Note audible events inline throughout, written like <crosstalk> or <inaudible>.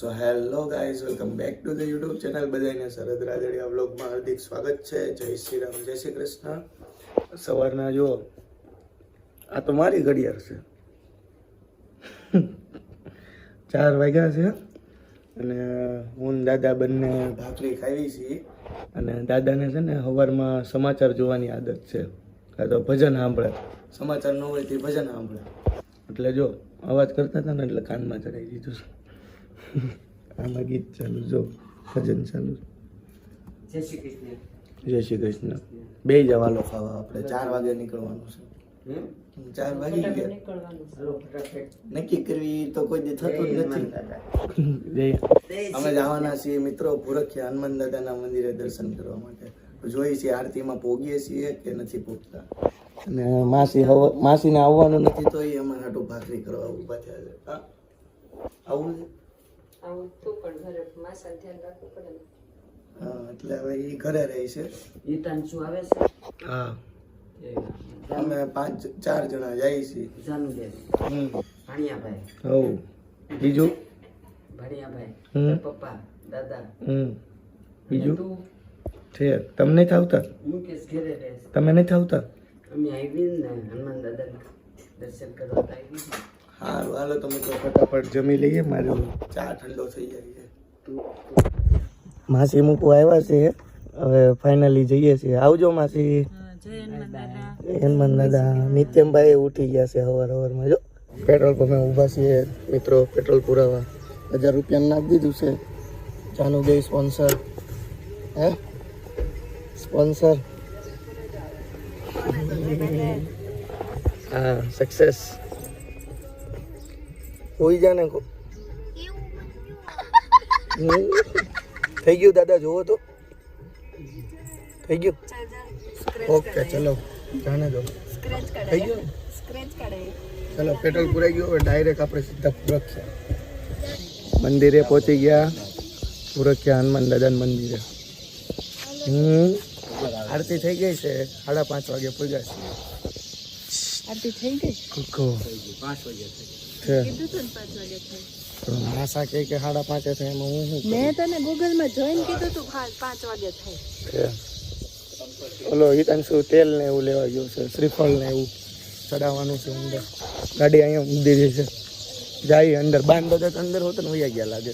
So hello guys welcome back to the YouTube channel બધાને શરદ રાદડિયા વ્લોગમાં હાર્દિક સ્વાગત છે. જય શ્રી રામ, જય શ્રી કૃષ્ણ. સવારના જુઓ, આ તો મારી ઘડિયાળ છે. <laughs> ચાર વાગ્યા છે અને હું દાદા બંને ભાખરી ખાવી છીએ. અને દાદાને છે ને સવારમાં સમાચાર જોવાની આદત છે. કાં તો ભજન સાંભળે. સમાચાર ન હોય તે ભજન સાંભળે. એટલે જો, અવાજ કરતા હતા ને એટલે કાનમાં ચડાવી દીધું છે. આમાં ગીત ચાલુ જો ભજન ચાલુ. જય શ્રી કૃષ્ણ. જય શ્રી કૃષ્ણ. બે જવાલો ખાવા આપણે ચાર વાગે નીકળવાનું છે. ચાર વાગી ગયા. નક્કી કરવી તો કોઈ દી થતું જ નથી. અમે જવાના છીએ મિત્રો પુરખ્યા હનુમાન દાદાના મંદિરે દર્શન કરવા માટે. જોઈએ છીએ આરતીમાં પોગીએ છીએ કે નથી પોગતા. અને માસી હવે માસીને આવવાનું નથી તો એ અમારે હાટું ભાખરી કરવા ઊભા થયા છે. હા? આવું આવું તું પણ ઘરે માસા ધ્યાન રાખવું પડે ને. હા એટલે હવે એ ઘરે રહે છે. હિતાંશુ આવે છે? હા. એ અમે પાંચ ચાર જણા જઈએ છીએ. જાનુબેન હમ. ભાણિયાભાઈ. હો બીજું? ભાણિયાભાઈ હમ. પપ્પા દાદા. હમ. બીજું? તું? છે. તમને નથી આવતા? મુકેશ ઘેરે રહેશ તમે નથી આવતા? અમે આવી ને હનુમાન દાદાના દર્શન કરવા તો આવી. સારું હાલો તમે તો ફટાફટ જમી લઈએ મારો ચા ઠંડો થઈ જાય છે. માસી મૂકવા આવ્યા છે હવે ફાઇનલી જઈએ છીએ. આવજો માસી. હનુમાન દાદા. નિત્યમભાઈ ઉઠી ગયા છે હવાર હવારમાં જો. પેટ્રોલ પંપે ઊભા છીએ મિત્રો પેટ્રોલ પુરાવા. હજાર રૂપિયા નાખી દીધું છે. ચાનું ગઈ સ્પોન્સર. હે? સ્પોન્સર. હા સક્સેસ હોઈ જા ને હમ. થઈ ગયું દાદા જોવો તો. થઈ ગયું? ઓકે ચલો. જાને દો થઈ ગયું? ચલો પેટ્રોલ પુરાઈ ગયું. હવે ડાયરેક્ટ આપણે સીધા પૂરખ્યા. મંદિરે પહોંચી ગયા. પૂરખ્યા હનુમાન દાદાના મંદિરે. હમ આરતી થઈ ગઈ છે. સાડા પાંચ વાગે પૂજા છે. આરતી થઈ ગઈ? કુકો પાંચ થઈ છે. આશા કે કે સાડા પાંચે થાય એમાં હું શું મેં તને ગૂગલમાં જોઈન કીધું તું પાંચ વાગે થાય. ઓલો હિતાન શું તેલ ને એવું લેવા ગયો છે શ્રીફળ ને એવું ચડાવવાનું છે અંદર. ગાડી અહીંયા મૂકી દીધી છે. જાય અંદર. બાંધ બધા તો અંદર હોતો ને વૈયા ગયા લાગે.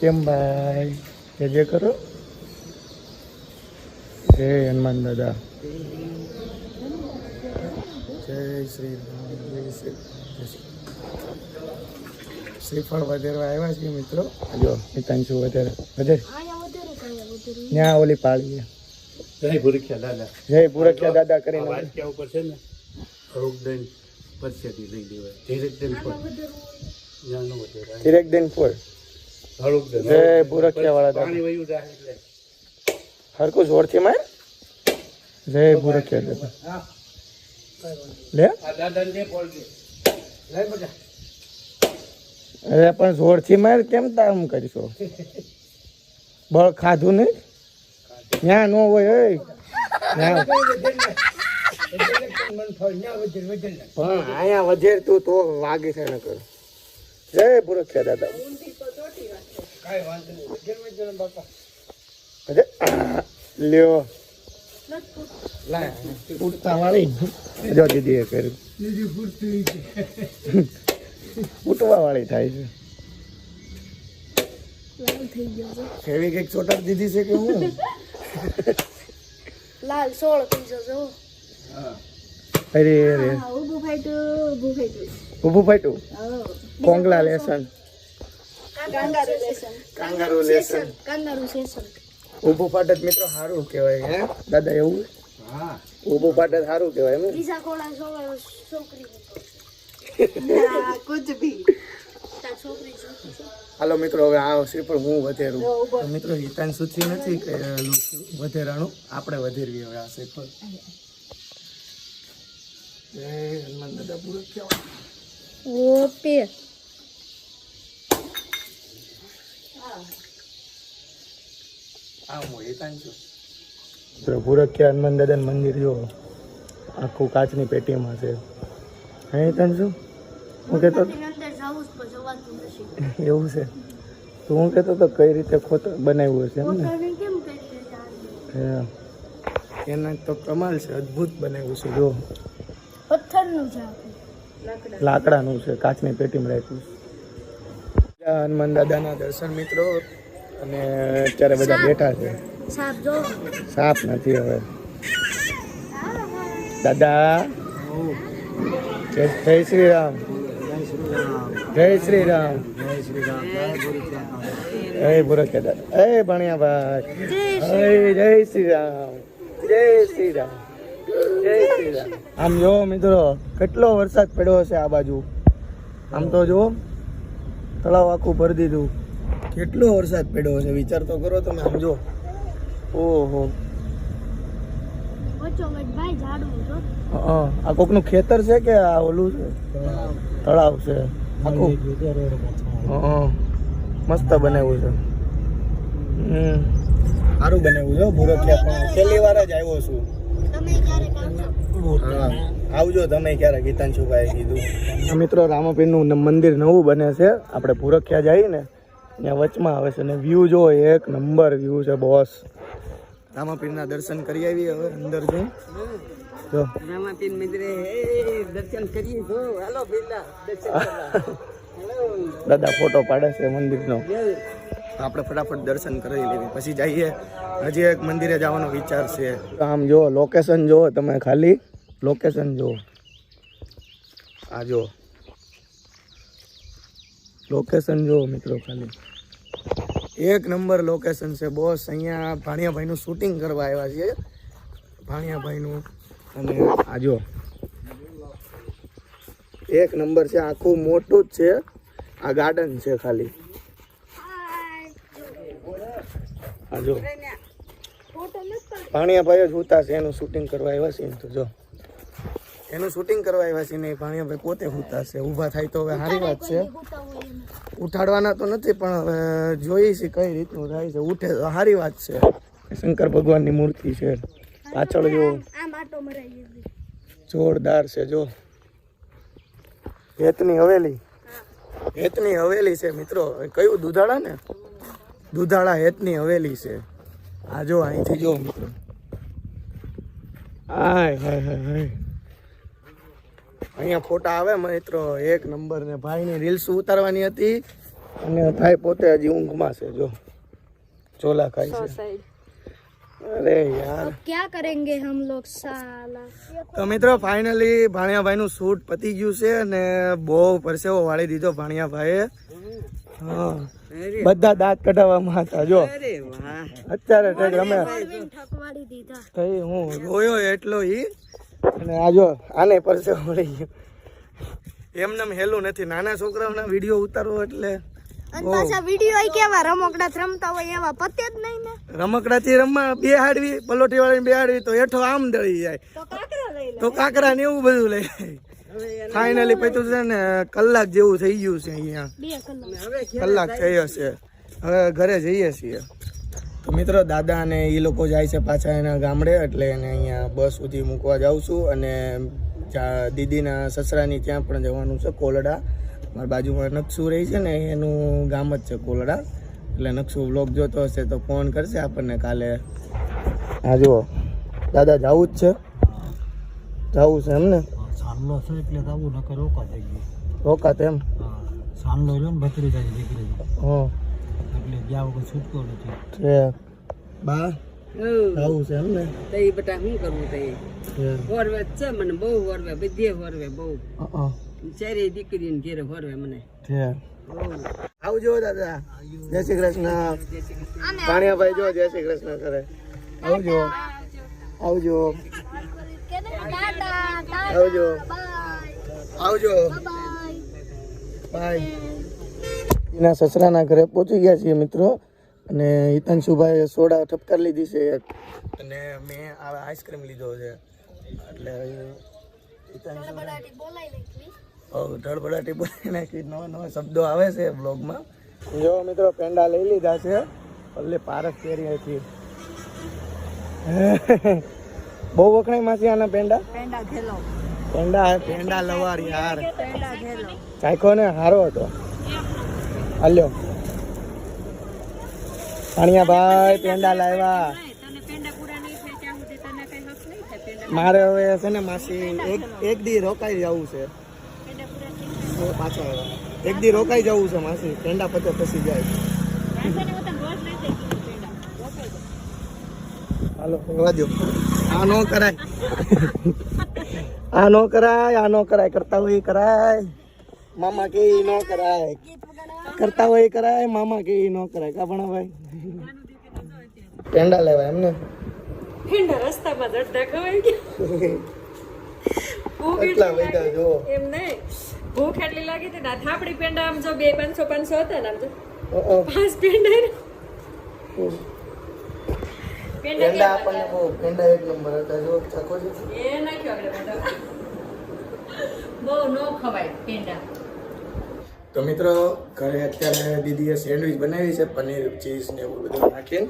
કેમ ભાઈ જે જે કરો. જય હનુમાન દાદા. જય શ્રી રામ જય શ્રી શ્રીફળ વધારવા આવ્યા છીએ મિત્રો. જો હિતાંશુ વધારે વધારે. ત્યાં ઓલી પાળી જય ભૂરખ્યા દાદા. જય ભૂરખ્યા દાદા કરીને. વાંચ્યા ઉપર છે ને રોગદન પરસેથી લઈ દેવાય ધીરે દિન ફોર ધીરેક દિન ફોર જય ભૂરખ્યા વાળા દાદા. પાણી વયું જાય એટલે. હરકું જોરથી માર. જય ભૂરખ્યા દાદા. લે? અરે પણ જોરથી માર કેમ તામ કરીશો? બળ ખાધું નહીં? ત્યાં ન હોય ઓય પણ અહીંયા વધેર તું તો વાગી છે ને કર જય દાદા અરે, આ, લ્યો લાય, ઉડતા વાળી જો દીદી કર્યું ઉઠવા વાળી થાય છે. એવી કંઈક ચોટાડ દીધી છે કે હું? લાલ સોળ પીસો જો અરે અરે. હા ઊભું ફાઈટું ઊભું ફાઈટું ફાટ્યું? કોંગલા lesson. Kangaroo lesson. Kangaroo lesson. Kangaroo session ઊભું પાટત મિત્રો સારું કહેવાય હે? દાદા એવું? હા ઊભો પાટત સારું કહેવાય એમ? કોળા છોકરી ના કુછ ભી. હાલો મિત્રો હવે આ શ્રીફળ હું વધેરું? મિત્રો હિતાન હિતાંશુથી નથી કરેલું વધેરાનું આપણે વધેરવી હવે આ શ્રીફળ. જય હનુમાન દાદા પૂરો ઓપે. આમ ભૂરખ્યા હનુમાન દાદાનું મંદિર જો આખું કાચની પેટીમાં છે. હે શું હું કહેતો એવું છે? તો હું કહેતો તો કઈ રીતે ખોતર બનાવ્યું છે એમ ને. એના તો કમાલ છે અદ્ભુત બનાવ્યું છે જો. પથ્થરનું છે. લાકડાનું છે કાચની પેટીમાં રાખ્યું હનુમાન દાદાના દર્શન મિત્રો અને અત્યારે બધા બેઠા છે. સાપ નથી હવે. દાદા. જય જય શ્રી રામ જય શ્રી રામ જય ભૂરત દાદા. એ ભણ્યાભાઈ. જય જય શ્રી રામ. જય શ્રી રામ જય શ્રી રામ આમ જો મિત્રો કેટલો વરસાદ પડ્યો હશે આ બાજુ? આમ તો જો તળાવ આખું ભરી દીધું. કેટલો વરસાદ પડ્યો છે? વિચાર તો કરો તમે સમજો ઓહો. આ કોક કોકનું ખેતર છે કે આ ઓલું છે? તળાવ છે. આખું. મસ્ત બનાવ્યું છે. હમ. સારું બનાવ્યું છે ભૂરખિયા પણ પહેલી વાર જ આવ્યો છું. આવજો હા. આવજો તમે ક્યારે ગીતાંશુભાઈ કીધું. મિત્રો રામાપીરનું ન- મંદિર નવું બને છે. આપણે ભૂરખિયા જઈએ ને ત્યાં વચમાં આવે છે ને વ્યૂ જો એક નંબર વ્યૂ છે બોસ રામાપીરના દર્શન કરી આવી હવે અંદર જઈ જો. રામાપીર મંદિરે દર્શન કરીએ. જો હાલો પેલા દર્શન <laughs> દાદા ફોટો પાડે છે મંદિરનો. આપણે ફટાફટ દર્શન કરી લેવી પછી જઈએ. હજી એક મંદિરે જવાનો વિચાર છે. આમ જો લોકેશન જો તમે ખાલી. લોકેશન જો આ જો લોકેશન જો મિત્રો ખાલી. એક નંબર લોકેશન છે બોસ અહીંયા ભાણિયાભાઈનું શૂટિંગ કરવા આવ્યા છીએ. ભાણિયાભાઈનું અને આ જો એક નંબર છે આખું મોટું જ છે. આ ગાર્ડન છે ખાલી. આ જો ભાણિયાભાઈ જ છે એનું શૂટિંગ કરવા આવ્યા છે એમ તો જો એનું શૂટિંગ કરવા આવ્યા છે ને ભાણિયાભાઈ પોતે હુતા છે. ઊભા થાય તો હવે સારી વાત છે. ઉઠાડવાના તો નથી, પણ હવે જોઈએ છે કઈ રીતનું થાય છે. ઉઠે તો સારી વાત છે. શંકર ભગવાનની મૂર્તિ છે. પાછળ જો. જોરદાર છે, જો. હેતની હવેલી. હેતની હવેલી છે, મિત્રો. કયું? દુધાળા ને? દુધાળા હેતની હવેલી છે. આ જો અહીંથી જો, મિત્રો. હાય હાય હાય હાય. અહીંયા ફોટા આવે મિત્રો એક નંબર ને ભાઈની રીલ્સ ઉતારવાની હતી. અને ભાઈ પોતે હજી ઊંઘમાં છે જો. ચોલા ખાઈ છે. અરે યાર. ક્યાં કરેંગે હમ મિત્રો ફાઇનલી ભાણિયાભાઈ નું પતી ગયું છે અને બહુ પરસેવો વાળી દીધો ભાણિયાભાઈએ. બધા દાંત કઢાવવામાં હતા જો. અત્યારે હું રોયો એટલો ઈ. અને આ જો આને પરસે મળી ગયો. એમને હેલું નથી. નાના છોકરાઓના વીડિયો ઉતારવો એટલે અને પાછા વીડિયો આઈ કેવા રમકડા રમતા હોય એવા પતે જ નહીં ને. રમકડાથી રમવા બેહાડવી પલોઠી વાળીને બેહાડવી તો હેઠો આમ દળી જાય. તો કાકરા લઈ લે. તો કાકરા ને એવું બધું લઈ ફાઇનલી પછી છે ને કલાક જેવું થઈ ગયું છે અહીંયા. કલાક. કલાક થઈ હશે હવે ઘરે જઈએ છીએ. તો મિત્રો દાદા અને એ લોકો જાય છે પાછા એના ગામડે એટલે એને અહીંયા બસ સુધી મૂકવા જાઉં છું અને દીદીના સસરાની ત્યાં પણ જવાનું છે કોલડા. મારી બાજુમાં નકશું રહી છે ને એનું ગામ જ છે કોલડા. એટલે નકશું બ્લોગ જોતો હશે તો ફોન કરશે આપણને કાલે. હા જુઓ. દાદા જવું જ છે? જવું છે એમને? છે એટલે તો નકર રોકા થઈ ગયું રોકાત એમ? હા રહ્યો ને ભત્રીજાની દીકરી હા. એટલે ગયા વગર છૂટકો નથી. છે. બા આવું છે એમ ને? તો એ બેટા શું કરવું તો એ છે. હોરવે છે મને બહુ હોરવે બધે હોરવે બહુ. ચારે દીકરીને ઘેરે હોરવે મને. છે. આવજો દાદા. જય શ્રી કૃષ્ણ. પાણીયાભાઈ જો જય શ્રી કૃષ્ણ કરે. આવજો આવજો આવજો આવજો બાય. એના સસરાના ઘરે પહોંચી ગયા છીએ મિત્રો. અને હિતાંશુભાઈએ સોડા ઠપકાર લીધી છે એક. અને મેં આ આઈસ્ક્રીમ લીધો છે. એટલે ધડબડાટી બોલી નાખી. નવા નવા શબ્દો આવે છે બ્લોગમાં જો મિત્રો પેંડા લઈ લીધા છે. એટલે પારસ કેરી હતી. <laughs> બહુ વખણાય માસી આના પેંડા? પેંડા પેંડા લવાર યાર. ચાખો ને હારો હતો. હાલ્યો. પાણીયા ભાઈ, પેંડા લાવ્યા. મારે હવે છે ને માસી એક એક દી રોકાઈ જવું છે. પાછા આવ્યા એક દી રોકાઈ જવું છે માસી. પેંડા પતે પછી જાય. હાલો કરવા દો આ નો કરાય. આ નો કરાય, આ નો કરાય. કરતા હોય કરાય. મામા કે નો કરાય. કરતા હોય એ કરાય મામા કે ઈ નો કરાય. કા ભણા ભાઈ? પેંડા લેવા એમને? પેંડા રસ્તામાં જ અડધા ખવાઈ ગયા. ભૂખ એટલા એટલી જો એમ નહીં. ભૂખ એટલી લાગી હતી ના થાપડી પેંડા આમ જો બે પાંચસો પાંચસો હતા ને આમ જો. પાંચ પેંડા. પેંડા આપણને બહુ પેંડા એક નંબર હતા જો ચાખો છે એ નાખ્યો આપણે બહુ નો ખવાય પેંડા. તો મિત્રો ઘરે અત્યારે દીદીએ સેન્ડવિચ બનાવી છે પનીર ચીઝ ને એવું બધું નાખીને.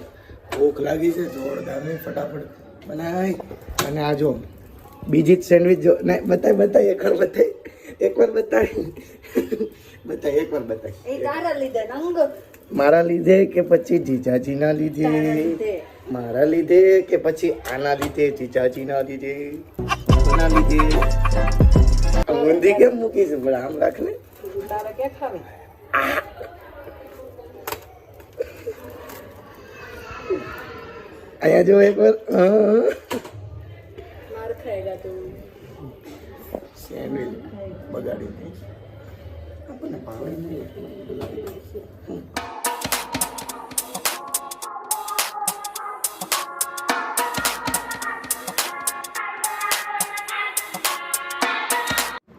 ભૂખ લાગી છે જોરદારની ફટાફટ બનાવી અને આ જો બીજી જ સેન્ડવિચ જો ને બતાય બતાય એકવાર બતાય. એકવાર બતાય. બતાય એકવાર બતાય. મારા લીધે કે પછી જીજાજીના લીધે? લીધે. મારા લીધે કે પછી આના લીધે જીજાજીના લીધે? કોના લીધે? ઊંધી કેમ મૂકી છે પણ આમ રાખ ને અહીંયા જો એક વાર સેન્ડવિચ બગાડી આપણને ભાવે નહીં.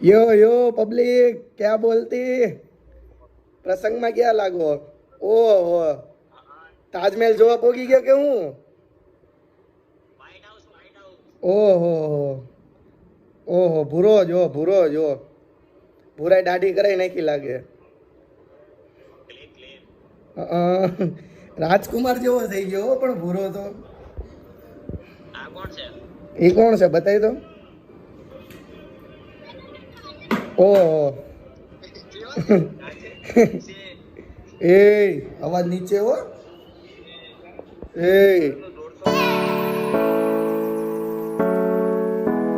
યો યો પબ્લિક ક્યાં બોલતી? પ્રસંગમાં ક્યાં લાગો? ઓહો. તાજમહેલ જોવા પોગી ગયો કે હું? ઓહો. ઓહો ભૂરો જો ભૂરો જો. ભૂરાય દાઢી કરાઈ નાખી લાગે. રાજકુમાર જેવો થઈ ગયો પણ ભૂરો તો. એ કોણ છે બતાવી દો ઓહો. <laughs> <laughs> એ અવાજ નીચે હો. એ